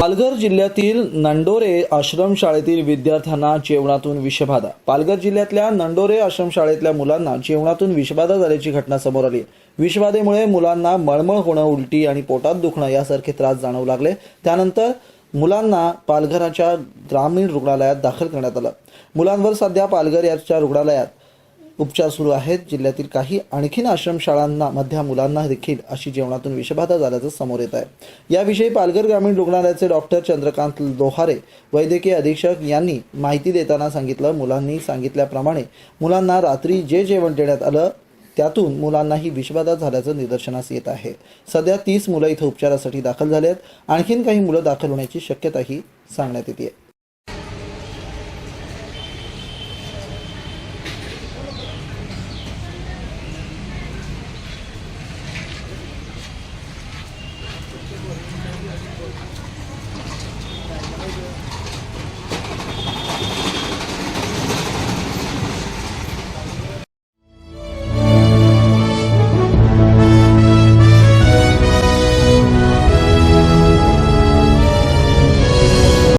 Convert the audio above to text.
पालघर जिल्ह्यातील नंडोरे आश्रमशाळेतील विद्यार्थ्यांना जेवणातून विषबाधा. पालघर जिल्ह्यातल्या नंडोरे आश्रमशाळेतल्या मुलांना जेवणातून विषबाधा झाल्याची घटना समोर आली. विषबाधेमुळे मुलांना मळमळ होणं उलटी आणि पोटात दुखणं यासारखे त्रास जाणवू लागले. त्यानंतर मुलांना पालघराच्या ग्रामीण रुग्णालयात दाखल करण्यात आलं. मुलांवर सध्या पालघर याच्या रुग्णालयात उपचार सुरू आहेत. जिल्ह्यातील काही आणखीन आश्रमशाळांना मधल्या मुलांना देखील अशी जेवणातून विषबाधा झाल्याचं समोर येत आहे. याविषयी पालघर ग्रामीण रुग्णालयाचे डॉक्टर चंद्रकांत लोहारे वैद्यकीय अधीक्षक यांनी माहिती देताना सांगितलं. मुलांनी सांगितल्याप्रमाणे मुलांना रात्री जे जेवण देण्यात आलं त्यातून मुलांनाही विषबाधा झाल्याचं निदर्शनास येत आहे. सध्या तीस मुलं इथं उपचारासाठी दाखल झाले आहेत आणखीन काही मुलं दाखल होण्याची शक्यताही सांगण्यात येते.